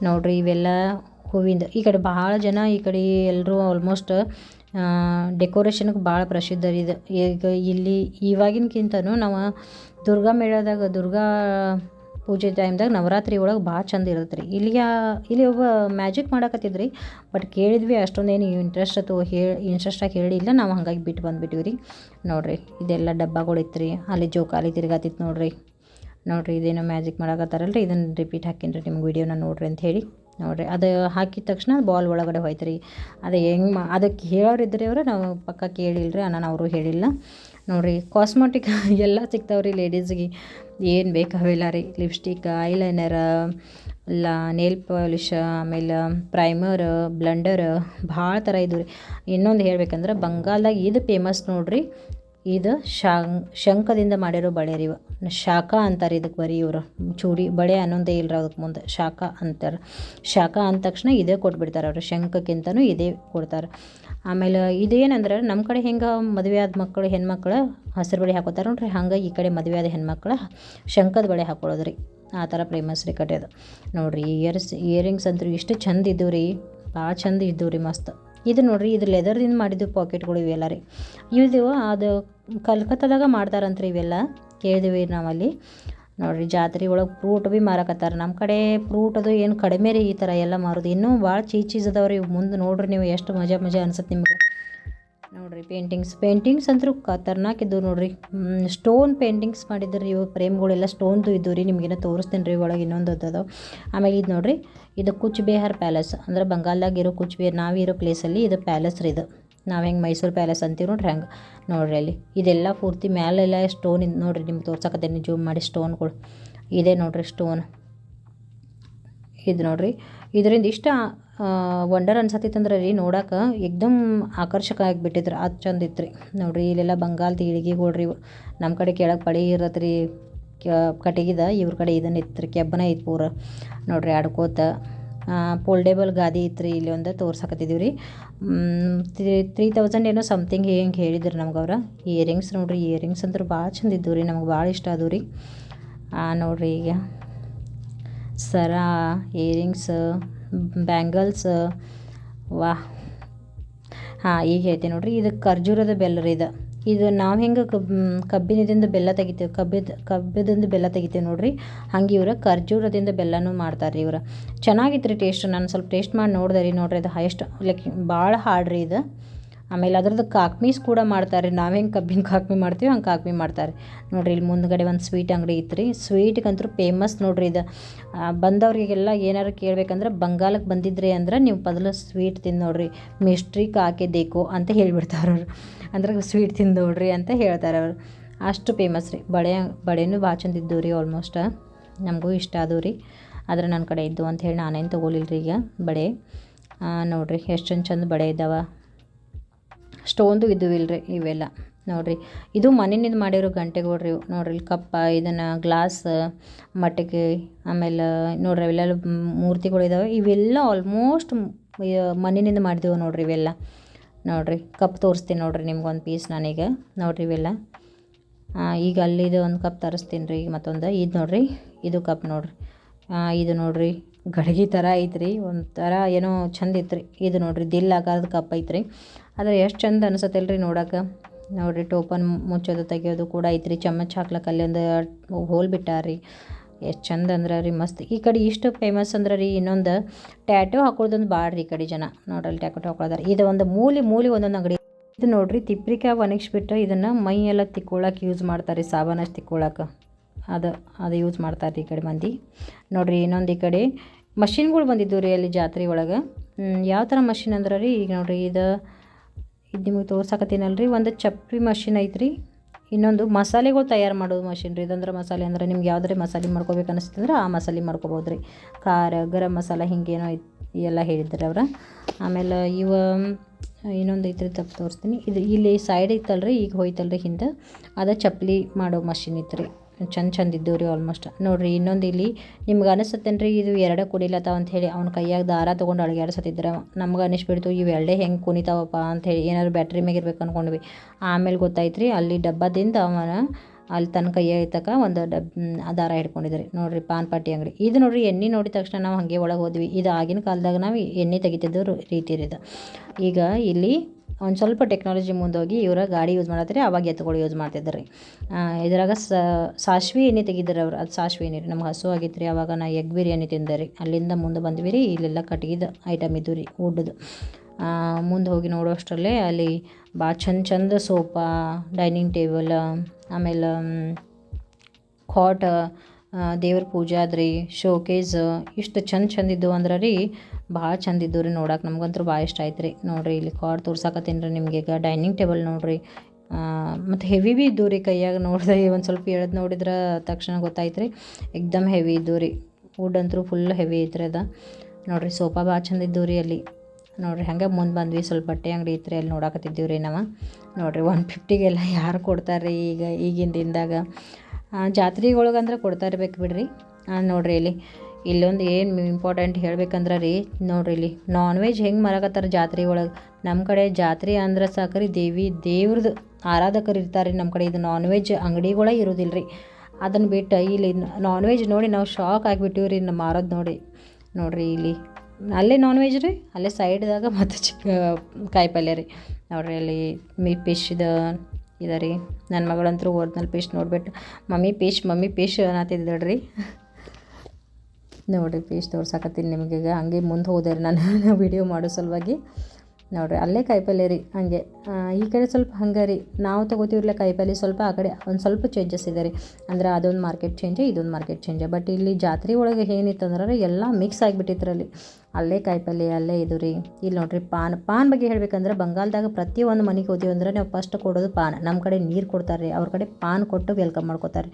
ನೋಡ್ರಿ ಇವೆಲ್ಲ ಹೂವಿಂದ, ಈ ಕಡೆ ಭಾಳ ಜನ ಈ ಕಡೆ ಎಲ್ಲರೂ ಆಲ್ಮೋಸ್ಟ್ ಡೆಕೋರೇಷನ್ಗೆ ಭಾಳ ಪ್ರಸಿದ್ಧ ರೀ ಇದು. ಈಗ ಇಲ್ಲಿ ಇವಾಗಿನಕ್ಕಿಂತನೂ ನಾವು ದುರ್ಗಾ ಮೇಳದಾಗ, ದುರ್ಗಾ ಪೂಜೆ ಟೈಮ್ದಾಗ ನವರಾತ್ರಿ ಒಳಗೆ ಭಾಳ ಚಂದ ಇರುತ್ತೆ ರೀ ಇಲ್ಲಿಗೆ ಇಲ್ಲಿ ಒಬ್ಬ ಮ್ಯಾಜಿಕ್ ಮಾಡಕತ್ತಿದ್ರಿ ಬಟ್ ಕೇಳಿದ್ವಿ ಅಷ್ಟೊಂದೇನು ಇಂಟ್ರೆಸ್ಟ್ ಅಥವಾ ಹೇಳಿ ಇಂಟ್ರೆಸ್ಟಾಗಿ ಹೇಳಿಲ್ಲ, ನಾವು ಹಾಗಾಗಿ ಬಿಟ್ಟು ಬಂದುಬಿಟ್ಟಿವಿ ರೀ ನೋಡಿರಿ, ಇದೆಲ್ಲ ಡಬ್ಬಗಳು ಇತ್ತು ರೀ ಅಲ್ಲಿ ಜೋಕಾಲಿ ತಿರ್ಗಾತಿತ್ತು ನೋಡಿರಿ. ನೋಡಿರಿ, ಇದೇನೋ ಮ್ಯಾಜಿಕ್ ಮಾಡಕತ್ತಾರಲ್ರಿ ಇದನ್ನು ರಿಪೀಟ್ ಹಾಕಿನ್ರಿ ರೀ ನಿಮ್ಗೆ ವೀಡಿಯೋನ ನೋಡಿರಿ ಅಂತ ಹೇಳಿ. ನೋಡಿರಿ, ಅದು ಹಾಕಿದ ತಕ್ಷಣ ಬಾಲ್ ಒಳಗಡೆ ಹೋಯ್ತು ರೀ ಅದು ಹೆಂಗೆ ಮಾ ಅದಕ್ಕೆ ಹೇಳೋರಿದ್ರಿ ಅವರು, ನಾವು ಪಕ್ಕ ಕೇಳಿಲ್ಲ ರೀ ನಾನು ಅವರು ಹೇಳಿಲ್ಲ. ನೋಡಿರಿ ಕಾಸ್ಮೆಟಿಕ್ *laughs* ಎಲ್ಲ ಸಿಗ್ತಾವೆ ರೀ ಲೇಡೀಸ್ಗೆ ಏನು ಬೇಕು ಅವೆಲ್ಲ ರೀ ಲಿಪ್ಸ್ಟಿಕ್ ಐಲೈನರ ಇಲ್ಲ ನೇಲ್ ಪಾಲಿಷ ಆಮೇಲೆ ಪ್ರೈಮರ್ ಬ್ಲಂಡರ್ ಭಾಳ ಥರ ಇದ್ದು ರೀ. ಇನ್ನೊಂದು ಹೇಳ್ಬೇಕಂದ್ರೆ ಬಂಗಾಲ್ದಾಗ ಇದು ಫೇಮಸ್ ನೋಡಿರಿ ಇದು ಶಾಂಗ್ ಶಂಖದಿಂದ ಮಾಡಿರೋ ಬಳೆ ರೀ ಶಾಖ ಅಂತಾರೆ ಇದಕ್ಕೆ ಬರೀ ಇವರು. ಚೂಡಿ, ಬಳೆ ಅನ್ನೊಂದೇ ಇಲ್ಲರ ಅದಕ್ಕೆ ಮುಂದೆ. ಶಾಖ ಅಂತಾರೆ. ಶಾಖ ಅಂದ ತಕ್ಷಣ ಇದೇ ಕೊಟ್ಬಿಡ್ತಾರೆ ಅವರು. ಶಂಖಕ್ಕಿಂತನೂ ಇದೇ ಕೊಡ್ತಾರೆ. ಆಮೇಲೆ ಇದೇನಂದ್ರೆ ನಮ್ಮ ಕಡೆ ಹೆಂಗೆ ಮದುವೆ ಆದ ಮಕ್ಕಳು, ಹೆಣ್ಮಕ್ಳು ಹಸಿರು ಬಳೆ ಹಾಕೋತಾರೆ ನೋಡ್ರಿ. ಹಂಗೆ ಈ ಕಡೆ ಮದುವೆ ಆದ ಹೆಣ್ಮಕ್ಳು ಶಂಖದ ಬಳೆ ಹಾಕೊಳ್ಳೋದು ರೀ ಆ ಥರ ಫೇಮಸ್ ರೀ ಅದು ನೋಡಿರಿ, ಇಯರ್ಸ್, ಇಯರಿಂಗ್ಸ್ ಅಂತೂ ಇಷ್ಟು ಚಂದ ಇದ್ದವು ರೀ. ಭಾಳ ಚಂದ ಇದ್ದವು ರೀ ಮಸ್ತ್. ಇದು ನೋಡ್ರಿ, ಇದು ಲೆದರ್ದಿಂದ ಮಾಡಿದ್ದು ಪಾಕೆಟ್ಗಳು ಇವೆಲ್ಲ ರೀ. ಇದು, ಅದು ಕಲ್ಕತ್ತಾದಾಗ ಮಾಡ್ತಾರಂತ್ರಿ ಇವೆಲ್ಲ, ಕೇಳಿದ್ವಿ ನಾವಲ್ಲಿ. ನೋಡ್ರಿ, ಜಾತ್ರೆ ಒಳಗೆ ಫ್ರೂಟ್ ಭೀ ಮಾರಕತ್ತಾರ. ನಮ್ಮ ಕಡೆ ಫ್ರೂಟ್ ಅದು ಏನು ಕಡಿಮೆ ರೀ ಈ ಥರ ಎಲ್ಲ ಮಾರೋದು. ಇನ್ನೂ ಭಾಳ ಚೀಸ್ ಚೀಸ್ ಅದಾವೆ ರೀ. ಮುಂದೆ ನೋಡ್ರಿ ನೀವು, ಎಷ್ಟು ಮಜಾ ಮಜಾ ಅನ್ಸುತ್ತೆ ನಿಮ್ಗೆ. ನೋಡಿರಿ ಪೇಂಟಿಂಗ್ಸ್ ಪೇಂಟಿಂಗ್ಸ್ ಅಂತೂ ಖತರ್ನಾಕ್ ಇದ್ದವು ನೋಡಿರಿ. ಸ್ಟೋನ್ ಪೇಂಟಿಂಗ್ಸ್ ಮಾಡಿದ್ರಿ. ಇವು ಫ್ರೇಮ್ಗಳೆಲ್ಲ ಸ್ಟೋನ್ದು ಇದ್ದವು ರೀ ನಿಮಗೇನೋ ತೋರಿಸ್ತೀನಿ ರೀ ಒಳಗೆ ಇನ್ನೊಂದು ಅದ ಆಮೇಲೆ ಇದು ನೋಡ್ರಿ, ಇದು ಕುಚ್ ಬಿಹಾರ್ ಪ್ಯಾಲೇಸ್ ಅಂದ್ರೆ ಬಂಗಾಲ್ದಾಗ ಇರೋ ಕುಚ್ ಬಿಹಾರ್ ನಾವಿರೋ ಪ್ಲೇಸಲ್ಲಿ ಇದು ಪ್ಯಾಲೇಸ್ ರೀ ಇದು. ನಾವು ಹೆಂಗೆ ಮೈಸೂರು ಪ್ಯಾಲೇಸ್ ಅಂತೀವಿ ನೋಡ್ರಿ ಹಂಗೆ. ನೋಡ್ರಿ ಅಲ್ಲಿ. ಇದೆಲ್ಲ ಪೂರ್ತಿ ಮ್ಯಾಲೆಲ್ಲ ಸ್ಟೋನ್ ಇದು ನೋಡ್ರಿ, ನಿಮ್ಗೆ ತೋರ್ಸಕತ್ತೇನೆ ಜೂಮ್ ಮಾಡಿ ಸ್ಟೋನ್ಗಳು ಇದೆ ನೋಡ್ರಿ ಸ್ಟೋನ್ ಇದು ನೋಡ್ರಿ. ಇದರಿಂದ ಇಷ್ಟ ವಂಡರ್ ಅನ್ಸತ್ತಿತ್ತಂದ್ರೆ ರೀ ನೋಡಕ್ಕೆ ಏಕ್ದಮ್ ಆಕರ್ಷಕ ಆಗಿಬಿಟ್ಟಿದ್ರು ಅದು ಚಂದ ಇತ್ತು ರೀ ನೋಡ್ರಿ, ಇಲ್ಲೆಲ್ಲ ಬಂಗಾಲ್ ಇಳಿಗೆಗಳು ರೀ ನಮ್ಮ ಕಡೆ ಕೆಳಗೆ ಪಳಿ ಇರತ್ತೆ ರೀ ಕಟ್ಟಿಗಿದ, ಇವ್ರ ಕಡೆ ಇದನ್ನ ಇತ್ತು ರೀ ಕೆಬ್ಬನ ಇತ್ತು ಪೂರ. ನೋಡ್ರಿ, ಆಡ್ಕೋತ ಪೋಲ್ಡೇಬಲ್ ಗಾದಿ ಇತ್ತು ರೀ ಇಲ್ಲಿ ಒಂದು ತೋರ್ಸಕತ್ತಿದ್ದೀವಿ ರೀ. ತ್ರೀ ತ್ರೀ ತೌಸಂಡ್ ಏನೋ ಸಮಥಿಂಗ್ ಹಿಂಗೆ ಹೇಳಿದ್ರು ನಮ್ಗೆ ಅವ್ರ. ಇಯರಿಂಗ್ಸ್ ನೋಡಿರಿ ಇಯರಿಂಗ್ಸ್ ಅಂದ್ರೆ ಭಾಳ ಚಂದ ಇದ್ದವು ರೀ, ನಮ್ಗೆ ಭಾಳ ಇಷ್ಟ ಅದು ರೀ. ನೋಡಿರಿ ಈಗ. ಸರ ಇಯರಿಂಗ್ಸ್ ಬ್ಯಾಂಗಲ್ಸ್ ವಾಹ್ ಹಾಂ, ಈಗ ಹೇಳ್ತೀನಿ ನೋಡಿರಿ. ಇದು ಖರ್ಜೂರದ ಬೆಲ್ಲ ರೀ ಇದು. ಇದು ನಾವು ಹೆಂಗೆ ಕಬ್ ಕಬ್ಬಿನದಿಂದ ಬೆಲ್ಲ ತೆಗಿತೇವೆ, ಕಬ್ಬಿದ, ಕಬ್ಬಿದಿಂದ ಬೆಲ್ಲ ತೆಗಿತೇವೆ ನೋಡಿರಿ. ಹಂಗೆ ಇವ್ರು ಖರ್ಜೂರದಿಂದ ಬೆಲ್ಲನೂ ಮಾಡ್ತಾರೆ ರೀ ಇವ್ರು. ಚೆನ್ನಾಗಿತ್ತು ರೀ ಟೇಸ್ಟ್. ನಾನು ಸ್ವಲ್ಪ ಟೇಸ್ಟ್ ಮಾಡಿ ನೋಡಿದೆ ರೀ ನೋಡ್ರಿ ಇದು ಹೈಯೆಸ್ಟ್ ಲೈಕ್ ಭಾಳ ಹಾಡ್ರಿ ಇದು. ಆಮೇಲೆ ಅದ್ರದ್ದು ಕಾಕ್ಮೀಸ್ ಕೂಡ ಮಾಡ್ತಾರೆ. ನಾವು ಹೆಂಗೆ ಕಬ್ಬಿನ ಕಾಕ್ಮಿ ಮಾಡ್ತೀವಿ ಹಂಗೆ ಕಾಕ್ಮಿ ಮಾಡ್ತಾರೆ. ನೋಡಿರಿ ಇಲ್ಲಿ ಮುಂದ್ಗಡೆ ಒಂದು ಸ್ವೀಟ್ ಅಂಗಡಿ ಇತ್ತು ರೀ ಸ್ವೀಟ್ಗಂತೂ ಫೇಮಸ್ ನೋಡ್ರಿ ಇದು. ಬಂದವರಿಗೆಲ್ಲ ಏನಾರು ಕೇಳಬೇಕಂದ್ರೆ ಬಂಗಾಲಕ್ಕೆ ಬಂದಿದ್ರಿ ಅಂದ್ರೆ ನೀವು ಮೊದಲು ಸ್ವೀಟ್ ತಿಂದು ನೋಡ್ರಿ. ಮಿಸ್ಟ್ರಿ ಕಾಕೆ ದೇಕೋ ಅಂತ ಹೇಳಿಬಿಡ್ತಾರೆ ಅವರು. ಅಂದ್ರೆ ಸ್ವೀಟ್ ತಿಂದು ನೋಡ್ರಿ ಅಂತ ಹೇಳ್ತಾರೆ ಅವರು. ಅಷ್ಟು ಫೇಮಸ್ ರೀ. ಬಳೆ ಬಳೆನೂ ಭಾಳ ಚಂದ ಇದ್ದವು ರೀ ಆಲ್ಮೋಸ್ಟ್ ನಮಗೂ ಇಷ್ಟ ಅದು ರೀ. ಆದರೆ ನನ್ನ ಕಡೆ ಇದ್ದು ಅಂತ ಹೇಳಿ ನಾನೇನು ತೊಗೊಲಿಲ್ಲ ರೀ ಈಗ ಬಳೆ ನೋಡ್ರಿ ಎಷ್ಟು ಚಂದ ಚಂದ ಬಳೆ ಇದ್ದಾವೆ ಸ್ಟೋನ್ದು ಇದು ಇವೆಲ್ಲ. ನೋಡಿರಿ, ಇದು ಮಣ್ಣಿನಿಂದ ಮಾಡಿರೋ ಗಂಟೆಗಳು ರೀ ನೋಡ್ರಿ, ಇಲ್ಲಿ ಕಪ್ಪ, ಇದನ್ನು ಗ್ಲಾಸ್ ಮಟ್ಟಿಗೆ ಆಮೇಲೆ ನೋಡಿರಿ ಇವೆಲ್ಲ ಮೂರ್ತಿಗಳು ಇದ್ದಾವೆ ಇವೆಲ್ಲ ಆಲ್ಮೋಸ್ಟ್ ಮಣ್ಣಿನಿಂದ ಮಾಡಿದೆವು ನೋಡಿರಿ ಇವೆಲ್ಲ. ನೋಡಿರಿ, ಕಪ್ ತೋರಿಸ್ತೀನಿ ನೋಡಿರಿ ನಿಮ್ಗೊಂದು ಪೀಸ್ ನಾನೀಗ. ನೋಡಿರಿ ಇವೆಲ್ಲ. ಈಗ ಅಲ್ಲಿದು ಒಂದು ಕಪ್ ತರಿಸ್ತೀನಿ ರೀ ಮತ್ತೊಂದು. ಇದು ನೋಡಿರಿ, ಇದು ಕಪ್ ನೋಡಿರಿ. ಇದು ನೋಡ್ರಿ ಗಡಿಗೆ ಥರ ಐತ್ರಿ, ಒಂಥರ ಏನೋ ಚಂದ ಇತ್ತು ಇದು ನೋಡ್ರಿ, ದಿಲ್ ಆಕಾರದ ಕಪ್ ಐತ್ರಿ. ಆದರೆ ಎಷ್ಟು ಚಂದ ಅನ್ಸತ್ತಲ್ಲ ರೀ ನೋಡಕ್ಕೆ ನೋಡಿರಿ, ಟೋಪನ್ ಮುಚ್ಚೋದು, ತೆಗಿಯೋದು ಕೂಡ ಐತ್ರಿ. ಚಮಚ ಹಾಕ್ಲಕ್ಕೆ ಅಲ್ಲಿ ಒಂದು ಹೋಲ್ ಬಿಟ್ಟಾರ್ರಿ ಎಷ್ಟು ಚಂದ ಅಂದ್ರೆ ರೀ ಮಸ್ತ್. ಈ ಕಡೆ ಇಷ್ಟು ಫೇಮಸ್ ಅಂದ್ರೆ ರೀ ಇನ್ನೊಂದು ಟ್ಯಾಟೋ ಹಾಕೊಳ್ಳೋದೊಂದು ಭಾಳ ರೀ ಈ ಕಡೆ ಜನ. ನೋಡ್ರಲ್ಲಿ ಟ್ಯಾಟೋ ಹಾಕೊಳ್ಳೋದಾರ ಇದು ಒಂದು ಮೂಲಿ ಮೂಲಿ ಒಂದೊಂದು ಅಂಗಡಿ. ಇದು ನೋಡ್ರಿ ತಿಪ್ರಿಕಾಯಿ ಒಣಗಿಸ್ಬಿಟ್ಟು ಇದನ್ನು ಮೈ ಎಲ್ಲ ತಿಕ್ಕೊಳಕ್ಕೆ ಯೂಸ್ ಮಾಡ್ತಾರೆ, ಸಾಬಾನಷ್ಟು ತಿಕ್ಕೊಳಕ್ಕೆ ಅದು ಅದು ಯೂಸ್ ಮಾಡ್ತಾರೆ ಈ ಕಡೆ ಮಂದಿ. ನೋಡ್ರಿ, ಇನ್ನೊಂದು ಈ ಕಡೆ ಮಷಿನ್ಗಳು ಬಂದಿದ್ದವು ರೀ ಅಲ್ಲಿ ಜಾತ್ರೆ ಒಳಗೆ. ಯಾವ ಥರ ಮಷಿನ್ ಅಂದ್ರೆ ರೀ, ಈಗ ನೋಡ್ರಿ ಇದು ಇದು ನಿಮಗೆ ತೋರ್ಸಕತ್ತೀನಲ್ಲ ರೀ ಒಂದು ಚಪ್ಪಲಿ ಮಷಿನ್ ಐತ್ರಿ. ಇನ್ನೊಂದು ಮಸಾಲೆಗಳು ತಯಾರು ಮಾಡೋದು ಮಷಿನ್ ರೀ, ಇದಂದ್ರೆ ಮಸಾಲೆ ಅಂದ್ರೆ ನಿಮ್ಗೆ ಯಾವ್ದಾರೆ ಮಸಾಲೆ ಮಾಡ್ಕೋಬೇಕು ಅನಿಸ್ತಂದ್ರೆ ಆ ಮಸಾಲೆ ಮಾಡ್ಕೋಬೋದು ರೀ ಖಾರ, ಗರಂ ಮಸಾಲ ಹಿಂಗೇನೋ ಎಲ್ಲ ಹೇಳಿದ್ರು ಅವ್ರ. ಆಮೇಲೆ ಇವ, ಇನ್ನೊಂದು ಐತ್ರಿ ತಪ್ಪು ತೋರಿಸ್ತೀನಿ. ಇದು ಇಲ್ಲಿ ಸೈಡ್ ಐತಲ್ರಿ, ಈಗ ಹೋಯ್ತಲ್ರಿ ಹಿಂದೆ. ಅದು ಚಪ್ಪಲಿ ಮಾಡೋ ಮಷಿನ್ ಇತ್ತು ರೀ ಚಂದ ಚಂದ ಇದ್ದವು ರೀ ಆಲ್ಮೋಸ್ಟ್ ನೋಡಿರಿ, ಇನ್ನೊಂದು ಇಲ್ಲಿ ನಿಮ್ಗೆ ಅನಿಸುತ್ತೇನೆ ರೀ ಇದು ಎರಡೇ ಕುಡಿಲತ್ತಾವ ಅಂಥೇಳಿ ಅವ್ನ ಕೈಯಾಗ ದಾರ ತೊಗೊಂಡು ಅಳಗ್ಯಾಡ್ಸತ್ತಿದ್ರೆ. ನಮ್ಗೆ ಅನಿಸ್ಬಿಡ್ತು, ಇವು ಎರಡೇ ಹೆಂಗೆ ಕುಣಿತಾವಪ್ಪ ಅಂಥೇಳಿ ಏನಾದ್ರು ಬ್ಯಾಟ್ರಿ ಮ್ಯಾಗ ಇರ್ಬೇಕು ಅಂದ್ಕೊಂಡ್ವಿ ಆಮೇಲೆ ಗೊತ್ತಾಯ್ತು ರೀ ಅಲ್ಲಿ ಡಬ್ಬದಿಂದ ಅವನ, ಅಲ್ಲಿ ತನ್ನ ಕೈಯಾಗ ಒಂದು ಡಬ್ ದಾರ ಹಿಡ್ಕೊಂಡಿದ್ರಿ. ನೋಡಿರಿ, ಪಾನ್ ಪಾಟಿ ಅಂಗಡಿ. ಇದು ನೋಡಿರಿ, ಎಣ್ಣೆ ನೋಡಿದ ತಕ್ಷಣ ನಾವು ಹಾಗೆ ಒಳಗೆ ಹೋದ್ವಿ. ಇದು ಆಗಿನ ಕಾಲದಾಗ ನಾವು ಎಣ್ಣೆ ತೆಗಿತಿದ್ದು ರೀತಿ ಈಗ ಇಲ್ಲಿ ಒಂದು ಸ್ವಲ್ಪ ಟೆಕ್ನಾಲಜಿ ಮುಂದೋಗಿ ಇವರ ಗಾಡಿ ಯೂಸ್ ಮಾಡತ್ತಾರೆ ಅವಾಗ ಎತ್ತುಗಳು ಯೂಸ್ ಮಾಡ್ತಿದ್ರು ರೀ. ಇದ್ರಾಗ ಸಾಸ್ವಿ ಎಣ್ಣೆ ತೆಗಿದ್ರು ಅವ್ರು, ಅದು ಸಾಸ್ವಿ ಎಣ್ಣೆ ರೀ. ನಮ್ಗೆ ಹಸು ಆಗಿತ್ತು ರೀ ಅವಾಗ ನಾ ಎಗ್ ಬಿರಿಯಾನಿ ತಿಂದೆ ರೀ. ಅಲ್ಲಿಂದ ಮುಂದೆ ಬಂದ್ವಿ ರೀ, ಇಲ್ಲೆಲ್ಲ ಕಟ್ಗಿದ ಐಟಮ್ ಇದ್ದು ರೀ ವುಡ್ದು ಮುಂದೆ ಹೋಗಿ ನೋಡೋಷ್ಟರಲ್ಲೇ ಅಲ್ಲಿ ಭಾಳ ಚಂದ ಚಂದ ಸೋಫಾ ಡೈನಿಂಗ್ ಟೇಬಲ್ ಆಮೇಲೆ ಕಾಟ್ ದೇವ್ರ ಪೂಜೆ ಆದ್ರಿ ಶೋಕೇಸ್ ಇಷ್ಟು ಚಂದ ಚಂದ ಇದ್ದವು ಅಂದ್ರೆ ರೀ, ಭಾಳ ಚಂದ ಇದ್ದವು ರೀ ನೋಡಕ್ಕೆ ನಮ್ಗಂತೂ ಭಾಳ ಇಷ್ಟ ಆಯ್ತು ರೀ. ನೋಡಿರಿ, ಇಲ್ಲಿ ಕಾರ್ ತೋರ್ಸಾಕತ್ತೀನಿ ರೀ ನಿಮಗೆ ಈಗ ಡೈನಿಂಗ್ ಟೇಬಲ್ ನೋಡಿರಿ. ಮತ್ತು ಹೆವಿ ಬಿ ಇದ್ದವು ರೀ ಕೈಯಾಗ ನೋಡಿದೆ. ಒಂದು ಸ್ವಲ್ಪ ಎಳ್ದು ನೋಡಿದ್ರೆ ತಕ್ಷಣ ಗೊತ್ತಾಯ್ತು ರೀ. ಎಕ್ದಮ್ ಹೆವಿ ಇದ್ದವು ರೀ. ಫುಡ್ ಅಂತೂ ಫುಲ್ ಹೆವಿ ಐತ್ರಿ ಅದ. ನೋಡಿರಿ ಸೋಫಾ ಭಾಳ ಚಂದ ಇದ್ದವು ರೀ ಅಲ್ಲಿ. ನೋಡಿರಿ, ಹಂಗೆ ಮುಂದೆ ಬಂದ್ವಿ ಸ್ವಲ್ಪ ಬಟ್ಟೆ ಅಂಗಡಿ ಇತ್ತು ರೀ ಅಲ್ಲಿ ನೋಡಕತ್ತಿದ್ದೀವಿ ರೀ ನಾವು. ನೋಡಿರಿ ಒನ್ ಫಿಫ್ಟಿಗೆಲ್ಲ ಯಾರು ಕೊಡ್ತಾರೆ ರೀ ಈಗ ಈಗಿನ ದಿನದಾಗ? ಜಾತ್ರೆಗೊಳಗೆ ಅಂದ್ರೆ ಕೊಡ್ತಾ ಇರ್ಬೇಕು ಬಿಡ್ರಿ. ನೋಡಿರಿ ಇಲ್ಲಿ. ಇಲ್ಲೊಂದು ಏನು ಇಂಪಾರ್ಟೆಂಟ್ ಹೇಳ್ಬೇಕಂದ್ರೆ ರೀ, ನೋಡ್ರಿ ಇಲ್ಲಿ. ನಾನ್ ವೆಜ್ ಹೆಂಗೆ ಮರಕತ್ತಾರ ಜಾತ್ರೆ ಒಳಗೆ ನಮ್ಮ ಕಡೆ ಜಾತ್ರೆ ಅಂದ್ರೆ ಸಾಕ್ರಿ ದೇವಿ ದೇವ್ರದ್ದು ಆರಾಧಕರು ಇರ್ತಾರೆ ರೀ ನಮ್ಮ ಕಡೆ. ಇದು ನಾನ್ ವೆಜ್ ಅಂಗಡಿಗಳೇ ಇರೋದಿಲ್ಲ ರೀ ಅದನ್ನು ಬಿಟ್ಟು ಇಲ್ಲಿ ನಾನ್ ವೆಜ್ ನೋಡಿ ನಾವು ಶಾಕ್ ಆಗಿಬಿಟ್ಟಿವಿ ರೀ ನಮ್ಮ ಮಾರೋದು ನೋಡಿ. ನೋಡ್ರಿ ಇಲ್ಲಿ. ಅಲ್ಲೇ ನಾನ್ ವೆಜ್ ರೀ? ಅಲ್ಲೇ ಸೈಡ್ದಾಗ ಮತ್ತು ಚಿಕ್ಕ ಕಾಯಿ ಪಲ್ಯ ರೀ. ನೋಡ್ರಿ ಅಲ್ಲಿ ಮೀ ಇದೆ ರೀ. ನನ್ನ ಮಗಳಂತೂ ಒರಿಜಿನಲ್ ಪೇಸ್ಟ್ ನೋಡ್ಬಿಟ್ಟು, ಮಮ್ಮಿ ಪೇಸ್ಟ್ ಮಮ್ಮಿ ಪೇಸ್ಟ್ ಅನ್ನತ್ತಿದ್ದಳ್ರಿ ನೋಡಿರಿ. ಪೇಸ್ಟ್ ತೋರ್ಸಾಕತ್ತೀನಿ ನಿಮಗೀಗ. ಹಂಗೆ ಮುಂದೆ ಹೋದೆ ನಾನು. *laughs* ವಿಡಿಯೋ ಮಾಡೋ ಸಲುವಾಗಿ. ನೋಡಿರಿ, ಅಲ್ಲೇ ಕಾಯಿಪಲ್ಯ ರೀ, ಹಾಗೆ. ಈ ಕಡೆ ಸ್ವಲ್ಪ ಹಂಗೆ ರೀ. ನಾವು ತೊಗೋತೀವ್ರಲ್ಲ ಕಾಯಿಪಲ್ಯ ಸ್ವಲ್ಪ ಆ ಕಡೆ ಒಂದು ಸ್ವಲ್ಪ ಚೇಂಜಸ್ ಇದೆ ರೀ. ಅಂದ್ರೆ ಅದೊಂದು ಮಾರ್ಕೆಟ್ ಚೇಂಜ್ ಇದೊಂದು ಮಾರ್ಕೆಟ್ ಚೇಂಜ್ ಬಟ್ ಇಲ್ಲಿ ಜಾತ್ರೆ ಒಳಗೆ ಏನಿತ್ತಂದ್ರೆ ಎಲ್ಲ ಮಿಕ್ಸ್ ಆಗಿಬಿಟ್ಟಿತ್ತರಲ್ಲಿ ಅಲ್ಲೇ ಕಾಯಿಪಲ್ಯ ಅಲ್ಲೇ ಇದು ರೀ. ಇಲ್ಲಿ ನೋಡ್ರಿ, ಪಾನ್ ಪಾನ್ ಬಗ್ಗೆ ಹೇಳ್ಬೇಕಂದ್ರೆ ಬಂಗಾಲದಾಗ ಪ್ರತಿಯೊಂದು ಮನೆಗೆ ಹೋದೀವಿ ಅಂದ್ರೆ ನಾವು ಫಸ್ಟ್ ಕೊಡೋದು ಪಾನ್. ನಮ್ಮ ಕಡೆ ನೀರು ಕೊಡ್ತಾರೆ ರೀ, ಅವ್ರ ಕಡೆ ಪಾನ್ ಕೊಟ್ಟು ವೆಲ್ಕಮ್ ಮಾಡ್ಕೋತಾರೆ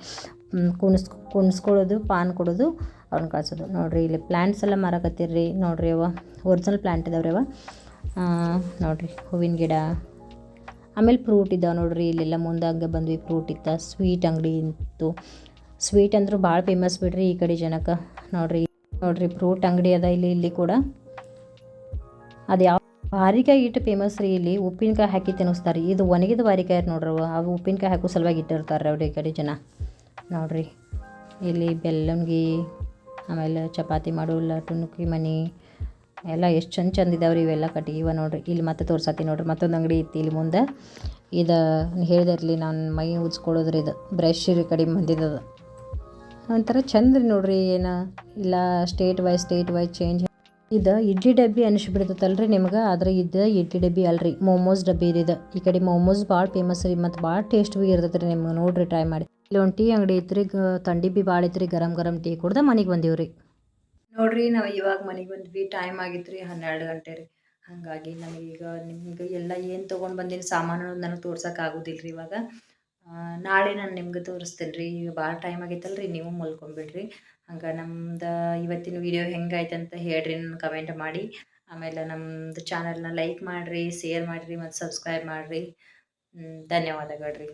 ಕುಣಿಸ್ ಕುಣಿಸ್ಕೊಳ್ಳೋದು ಪಾನ್ ಕೊಡೋದು ಅವ್ರನ್ನ ಕಳ್ಸೋದು. ನೋಡ್ರಿ, ಇಲ್ಲಿ ಪ್ಲ್ಯಾಂಟ್ಸ್ ಎಲ್ಲ ಮರಕತ್ತೀರಿ. ನೋಡ್ರಿ ಅವ ಒರಿಜಿನಲ್ ಪ್ಲ್ಯಾಂಟ್ ಇದಾವ್ರಿ ಅವ ನೋಡ್ರಿ, ಹೂವಿನ ಗಿಡ. ಆಮೇಲೆ ಫ್ರೂಟ್ ಇದ್ದಾವೆ ನೋಡ್ರಿ, ಇಲ್ಲೆಲ್ಲ ಮುಂದೆ ಹಂಗೆ ಬಂದ್ವಿ ಫ್ರೂಟ್ ಇತ್ತ. ಸ್ವೀಟ್ ಅಂಗಡಿ ಇತ್ತು. ಸ್ವೀಟ್ ಅಂದ್ರೆ ಭಾಳ ಫೇಮಸ್ ಬಿಡ್ರಿ ಈ ಕಡೆ ಜನಕ್ಕೆ ನೋಡ್ರಿ ನೋಡ್ರಿ ಫ್ರೂಟ್ ಅಂಗಡಿ ಅದ ಇಲ್ಲಿ ಇಲ್ಲಿ ಕೂಡ. ಅದು ಯಾವ ಬಾರಿಕಾಯಿ ಇಟ್ಟು ಫೇಮಸ್ ರೀ ಇಲ್ಲಿ. ಉಪ್ಪಿನಕಾಯಿ ಹಾಕಿ ತಿನ್ನಿಸ್ತಾರೆ ಇದು ಒಣಗಿದ ಬಾರಿಕಾಯಿ ನೋಡ್ರಿ ಅವು ಅವು ಉಪ್ಪಿನಕಾಯಿ ಹಾಕೋ ಸಲುವಾಗಿ ಇಟ್ಟಿರ್ತಾರೆ ಅವ್ರ ಈ ಕಡೆ ಜನ. ನೋಡ್ರಿ, ಇಲ್ಲಿ ಬೆಲ್ಲಂಗಿ, ಆಮೇಲೆ ಚಪಾತಿ ಮಾಡೋ ಲಟುನುಕಿ ಮನಿ. ಎಲ್ಲ ಎಷ್ಟು ಚಂದ ಚಂದ ಇದಾವ್ರಿ ಇವೆಲ್ಲ ಕಟ್ಟಿಗೆ ಇವ ನೋಡ್ರಿ, ಇಲ್ಲಿ ಮತ್ತೆ ತೋರ್ಸತ್ತಿ ನೋಡ್ರಿ, ಮತ್ತೊಂದು ಅಂಗಡಿ ಇತ್ತು ಇಲ್ಲಿ ಮುಂದೆ. ಇದು ಹೇಳಿದಿರಲಿ ನಾನು ಮೈ ಉಜ್ಕೊಳ್ಳೋದ್ರಿ ಇದು. ಬ್ರಷ್ ಈ ಕಡಿಮೆ ಬಂದಿದ್ದದು ಒಂಥರ ಚಂದ ರೀ ನೋಡ್ರಿ ಏನು. ಇಲ್ಲ state wise state wise change ಇದು ಇಡ್ಲಿ ಡಬ್ಬಿ ಅನಿಸ್ಬಿಡ್ತೈತಲ್ರಿ ನಿಮ್ಗೆ. ಆದ್ರೆ ಇದು ಇಡ್ಲಿ ಡಬ್ಬಿ ಅಲ್ರಿ ಮೋಮೋಸ್ ಡಬ್ಬಿ ಇದು. ಈ ಕಡೆ ಮೋಮೋಸ್ ಭಾಳ ಫೇಮಸ್ ರೀ, ಮತ್ತು ಭಾಳ ಟೇಸ್ಟ್ ಭೀ ಇರ್ತೈತೆ ರೀ ನಿಮ್ಗೆ. ನೋಡ್ರಿ ಟ್ರೈ ಮಾಡಿ. ಇಲ್ಲಿ ಒಂದು ಟೀ ಅಂಗಡಿ ಐತ್ರಿ ಥಂಡಿ ಭೀ ಭಾಳ ಇತ್ತು ರೀ ಗರಮ್ ಗರಮ್ ಟೀ ಕುಡ್ದ ಮನೆಗೆ ಬಂದೀವಿ ರೀ ನೋಡ್ರಿ ನಾವು ಇವಾಗ ಮನೆಗೆ ಬಂದ್ವಿ ಟೈಮ್ ಆಗಿತ್ತು ರೀ ಹನ್ನೆರಡು ಗಂಟೆ ರೀ. ಹಾಗಾಗಿ ನನಗೀಗ ನಿಮ್ಗೆ ಎಲ್ಲ ಏನು ತೊಗೊಂಡು ಬಂದಿನ ಸಾಮಾನು ನನಗೆ ತೋರ್ಸೋಕೆ ಆಗೋದಿಲ್ಲ ರೀ ಇವಾಗ ನಾಳೆ ನಾನು ನಿಮ್ಗೆ ತೋರಿಸ್ತೇನೆ ರೀ, ಈಗ ಭಾಳ ಟೈಮ್ ಆಗೈತಲ್ಲ ರೀ ನೀವು ಮಲ್ಕೊಂಬಿಡ್ರಿ. ಹಂಗೆ ನಮ್ದು ಇವತ್ತಿನ ವಿಡಿಯೋ ಹೆಂಗಾಯ್ತು ಅಂತ ಹೇಳ್ರಿ ನನ್ನ ಕಮೆಂಟ್ ಮಾಡಿ. ಆಮೇಲೆ ನಮ್ಮದು ಚಾನಲ್ನ ಲೈಕ್ ಮಾಡಿರಿ ಶೇರ್ ಮಾಡಿರಿ ಮತ್ತು ಸಬ್ಸ್ಕ್ರೈಬ್ ಮಾಡಿರಿ. ಧನ್ಯವಾದಗಳು ರೀ.